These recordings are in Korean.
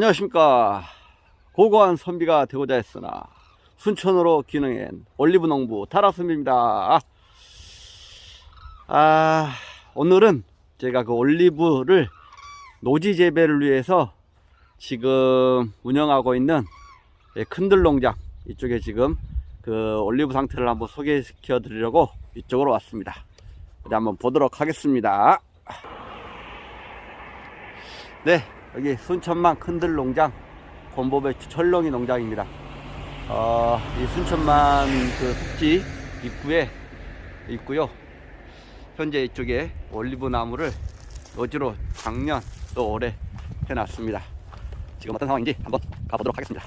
안녕하십니까. 고고한 선비가 되고자 했으나 순천으로 기능한 올리브 농부 타라스입니다. 아 오늘은 제가 그 올리브를 노지 재배를 위해서 지금 운영하고 있는 예, 큰들 농장 이쪽에 지금 그 올리브 상태를 한번 소개시켜 드리려고 이쪽으로 왔습니다. 어디 한번 보도록 하겠습니다. 네, 여기 순천만 큰들 농장 곤보배추 철렁이 농장입니다. 어, 이 순천만 그 습지 입구에 있고요. 현재 이쪽에 올리브 나무를 노지로 작년 또 올해 해놨습니다. 지금 어떤 상황인지 한번 가보도록 하겠습니다.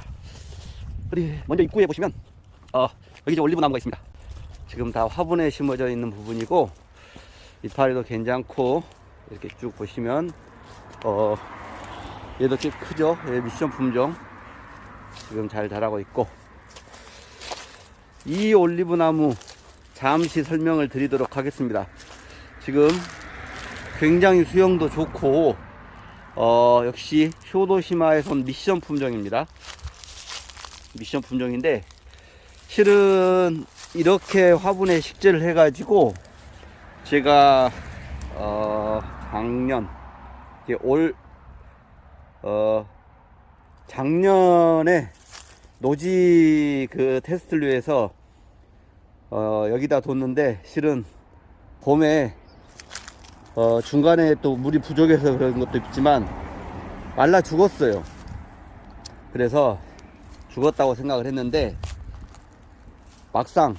우리 먼저 입구에 보시면 어, 여기 이제 올리브 나무가 있습니다. 지금 다 화분에 심어져 있는 부분이고 이파리도 괜찮고 이렇게 쭉 보시면 어, 얘도 꽤 크죠? 얘 미션 품종. 지금 잘 자라고 있고. 이 올리브 나무 잠시 설명을 드리도록 하겠습니다. 지금 굉장히 수영도 좋고, 어, 역시 효도시마에서 온 미션 품종입니다. 미션 품종인데, 실은 이렇게 화분에 식재를 해가지고, 제가, 어, 작년, 올, 어, 작년에 노지 그 테스트를 위해서 어, 여기다 뒀는데 실은 봄에 어, 중간에 또 물이 부족해서 그런 것도 있지만 말라 죽었어요. 그래서 죽었다고 생각을 했는데 막상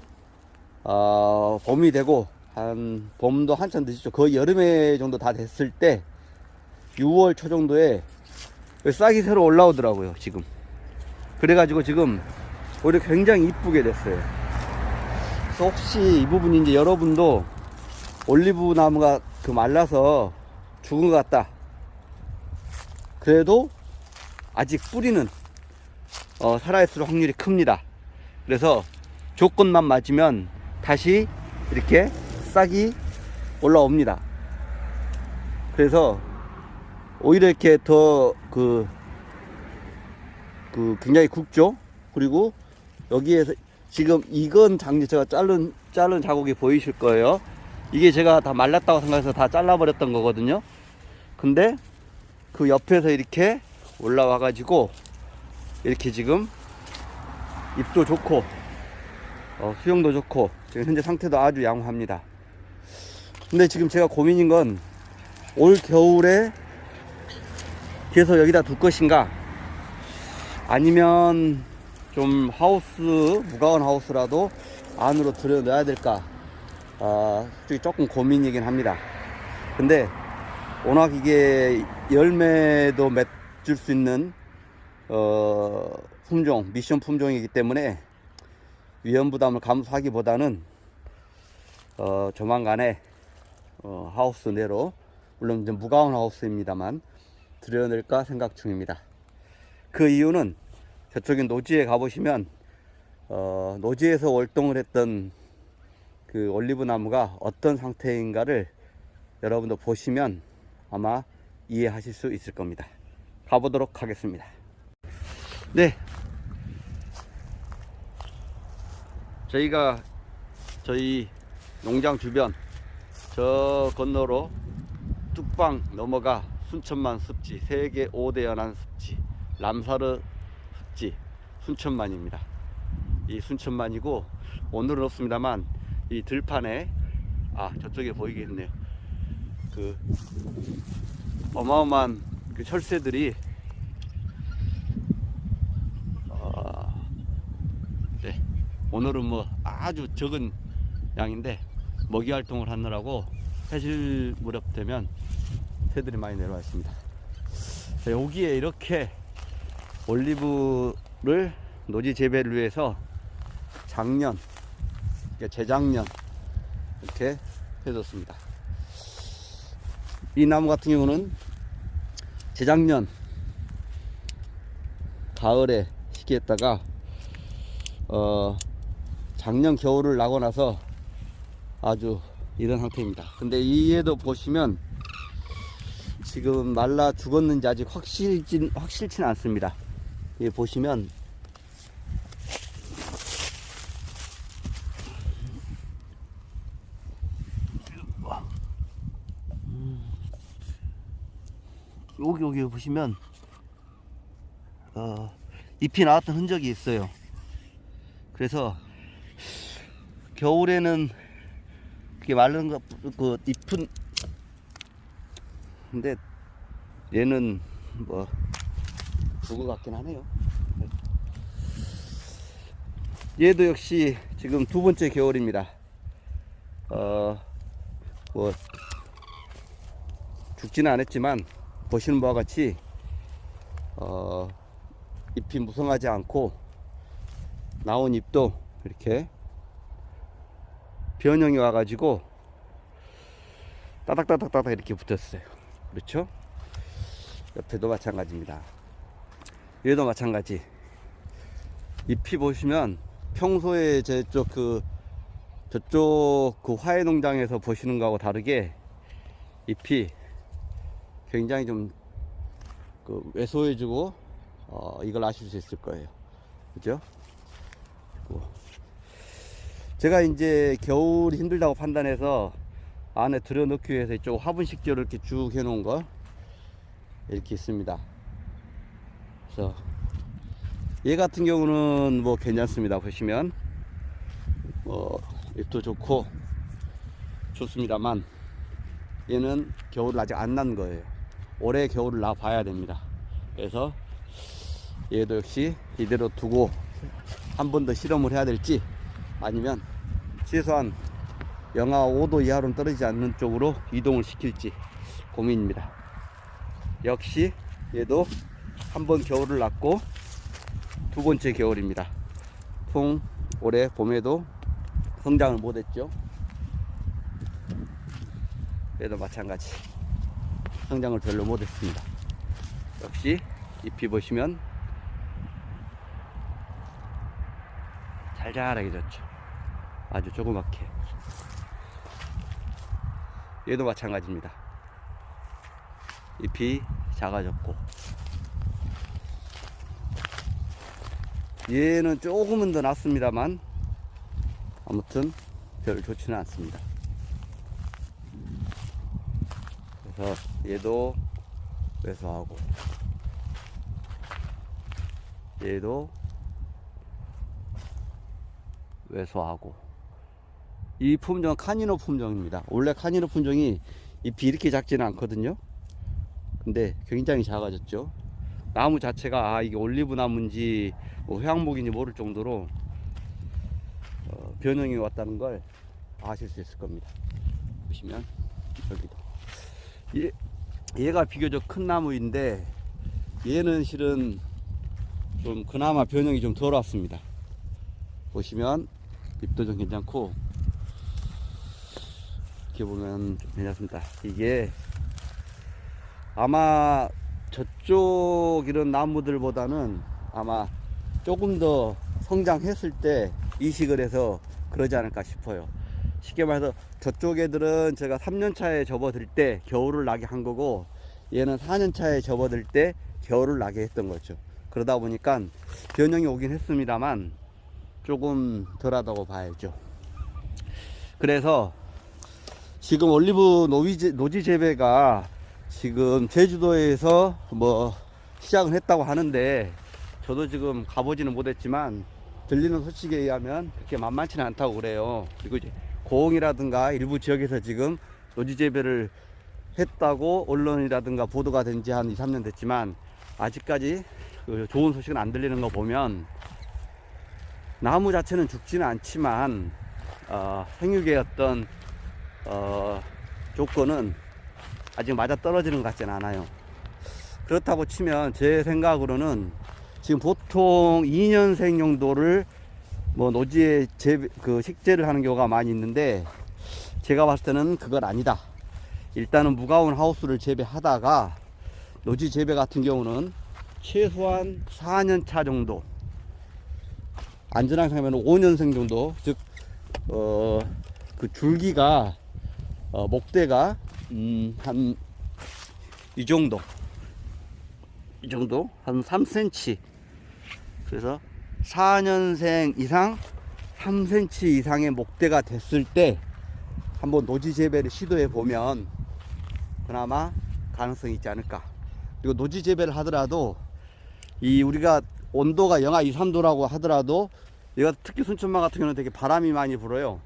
어, 봄이 되고 한 봄도 한참 늦었죠. 거의 여름에 정도 다 됐을 때 6월 초 정도에 싹이 새로 올라오더라고요 지금. 그래가지고 지금 오히려 굉장히 이쁘게 됐어요. 그래서 혹시 이 부분이 이제 여러분도 올리브 나무가 그 말라서 죽은 것 같다. 그래도 아직 뿌리는 어, 살아있을 확률이 큽니다. 그래서 조건만 맞으면 다시 이렇게 싹이 올라옵니다. 그래서 오히려 이렇게 더 그, 그 굉장히 굵죠? 그리고 여기에서 지금 이건 장지 제가 자른, 자른 자국이 보이실 거예요. 이게 제가 다 말랐다고 생각해서 다 잘라버렸던 거거든요. 근데 그 옆에서 이렇게 올라와 가지고 이렇게 지금 잎도 좋고 어, 수영도 좋고 지금 현재 상태도 아주 양호합니다. 근데 지금 제가 고민인 건 올 겨울에 계속 여기다 둘 것인가? 아니면 좀 하우스 무가원 하우스라도 안으로 들여 넣어야 될까? 아 솔직히 조금 고민이긴 합니다. 근데 워낙 이게 열매도 맺을 수 있는 어 품종 미션 품종이기 때문에 위험 부담을 감수하기보다는 어 조만간에 어 하우스 내로 물론 이제 무가원 하우스입니다만 들여낼까 생각 중입니다. 그 이유는 저쪽에 노지에 가보시면 어, 노지에서 월동을 했던 그 올리브 나무가 어떤 상태인가를 여러분도 보시면 아마 이해하실 수 있을 겁니다. 가보도록 하겠습니다. 네. 저희가 저희 농장 주변 저 건너로 뚝방 넘어가 순천만 습지 세계 5대 연안 습지 람사르 습지 순천만입니다. 이 순천만이고 오늘은 없습니다만 이 들판에 아 저쪽에 보이겠네요. 그 어마어마한 그 철새들이 어, 네 오늘은 뭐 아주 적은 양인데 먹이 활동을 하느라고 해질 무렵 되면 새들이 많이 내려와 있습니다. 자, 여기에 이렇게 올리브를 노지 재배를 위해서 작년, 그러니까 재작년 이렇게 해뒀습니다. 이 나무 같은 경우는 재작년 가을에 시기했다가 어 작년 겨울을 나고 나서 아주 이런 상태입니다. 근데 이에도 보시면 지금 말라 죽었는지 아직 확실진 확실치는 않습니다. 예, 보시면 음. 여기 여기 보시면 어, 잎이 나왔던 흔적이 있어요. 그래서 겨울에는 그게 마른 거, 그 잎은 근데 얘는 뭐것 같긴 하네요. 얘도 역시 지금 두 번째 겨울입니다. 어, 뭐 죽지는 않았지만 보시는 바와 같이 어, 잎이 무성하지 않고 나온 잎도 이렇게 변형이 와가지고 따닥따닥따닥 이렇게 붙었어요. 그렇죠? 옆에도 마찬가지입니다. 얘도 마찬가지. 잎이 보시면 평소에 저쪽 그 저쪽 그 화훼 농장에서 보시는 거하고 다르게 잎이 굉장히 좀 그 왜소해지고 어, 이걸 아실 수 있을 거예요. 그죠? 제가 이제 겨울이 힘들다고 판단해서 안에 들여놓기 위해서 이쪽 화분 식재를 이렇게 쭉 해놓은 거 이렇게 있습니다. 그래서 얘 같은 경우는 뭐 괜찮습니다. 보시면 뭐 잎도 좋고 좋습니다만 얘는 겨울을 아직 안 난 거예요. 올해 겨울을 나 봐야 됩니다. 그래서 얘도 역시 이대로 두고 한 번 더 실험을 해야 될지 아니면 최소한 영하 5도 이하로는 떨어지지 않는 쪽으로 이동을 시킬지 고민입니다. 역시 얘도 한 번 겨울을 났고 두 번째 겨울입니다. 통 올해 봄에도 성장을 못했죠. 얘도 마찬가지 성장을 별로 못했습니다. 역시 잎이 보시면 잘 자라게 졌죠. 아주 조그맣게. 얘도 마찬가지입니다. 잎이 작아졌고. 얘는 조금은 더 낫습니다만, 아무튼 별 좋지는 않습니다. 그래서 얘도 왜소하고, 얘도 왜소하고 이 품종은 카니노 품종입니다. 원래 카니노 품종이 잎이 이렇게 작지는 않거든요. 근데 굉장히 작아졌죠. 나무 자체가 아 이게 올리브 나무인지 뭐 회양목인지 모를 정도로 어, 변형이 왔다는 걸 아실 수 있을 겁니다. 보시면 여기도 얘, 얘가 비교적 큰 나무인데 얘는 실은 좀 그나마 변형이 좀 덜 왔습니다. 보시면 잎도 좀 괜찮고 이렇게 보면 좀 괜찮습니다. 이게 아마 저쪽 이런 나무들보다는 아마 조금 더 성장했을 때 이식을 해서 그러지 않을까 싶어요. 쉽게 말해서 저쪽 애들은 제가 3년 차에 접어들 때 겨울을 나게 한 거고 얘는 4년 차에 접어들 때 겨울을 나게 했던 거죠. 그러다 보니까 변형이 오긴 했습니다만 조금 덜하다고 봐야죠. 그래서 지금 올리브 노지, 노지 재배가 지금 제주도에서 뭐 시작을 했다고 하는데 저도 지금 가보지는 못했지만 들리는 소식에 의하면 그렇게 만만치는 않다고 그래요. 그리고 이제 고흥이라든가 일부 지역에서 지금 노지 재배를 했다고 언론이라든가 보도가 된 지 한 2, 3년 됐지만 아직까지 그 좋은 소식은 안 들리는 거 보면 나무 자체는 죽지는 않지만 어, 생육의 어떤 어, 조건은 아직 맞아 떨어지는 것 같지는 않아요. 그렇다고 치면 제 생각으로는 지금 보통 2년생 정도를 뭐 노지에 재, 그 식재를 하는 경우가 많이 있는데 제가 봤을 때는 그건 아니다. 일단은 무가온 하우스를 재배하다가 노지 재배 같은 경우는 최소한 4년 차 정도 안전하게 생각하면 5년생 정도 즉 어 그 줄기가 어, 목대가 음, 한 이 정도. 이 정도? 한 3cm 그래서 4년생 이상 3cm 이상의 목대가 됐을 때 한번 노지 재배를 시도해 보면 그나마 가능성이 있지 않을까. 그리고 노지 재배를 하더라도 이 우리가 온도가 영하 2, 3도라고 하더라도 얘가 특히 순천만 같은 경우는 되게 바람이 많이 불어요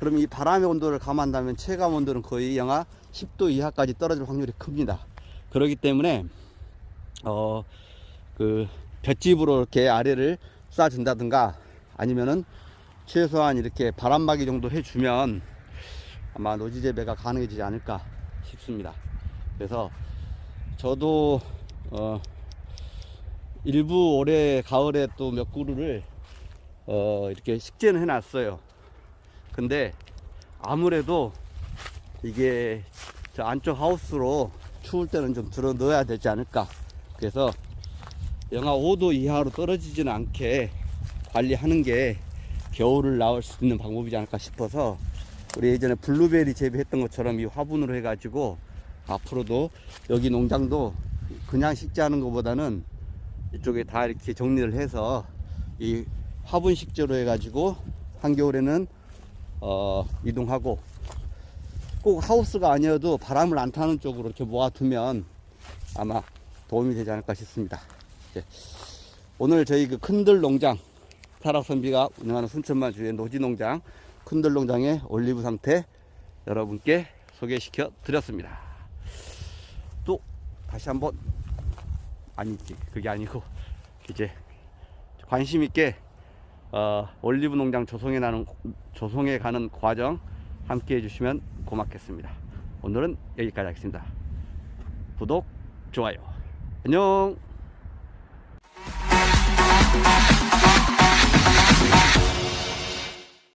그럼 이 바람의 온도를 감안한다면 체감 온도는 거의 영하 10도 이하까지 떨어질 확률이 큽니다 그렇기 때문에 어 그 볏짚으로 이렇게 아래를 쏴준다든가 아니면은 최소한 이렇게 바람막이 정도 해주면 아마 노지 재배가 가능해지지 않을까 싶습니다. 그래서 저도 어 일부 올해 가을에 또 몇 그루를 어 이렇게 식재는 해놨어요. 근데 아무래도 이게 저 안쪽 하우스로 추울 때는 좀 들어 넣어야 되지 않을까. 그래서 영하 5도 이하로 떨어지지는 않게 관리하는 게 겨울을 나올 수 있는 방법이지 않을까 싶어서 우리 예전에 블루베리 재배했던 것처럼 이 화분으로 해가지고 앞으로도 여기 농장도 그냥 식재하는 것보다는 이쪽에 다 이렇게 정리를 해서 이 화분 식재로 해가지고 한겨울에는 어, 이동하고 꼭 하우스가 아니어도 바람을 안 타는 쪽으로 이렇게 모아두면 아마 도움이 되지 않을까 싶습니다. 오늘 저희 그 큰들 농장 타락선비가 운영하는 순천만 주의 노지 농장 큰들 농장의 올리브 상태 여러분께 소개시켜 드렸습니다. 또 다시 한번 아니지 그게 아니고 이제 관심 있게 어, 올리브 농장 조성에 나는 조성에 가는 과정 함께 해주시면 고맙겠습니다. 오늘은 여기까지 하겠습니다. 구독, 좋아요. 안녕.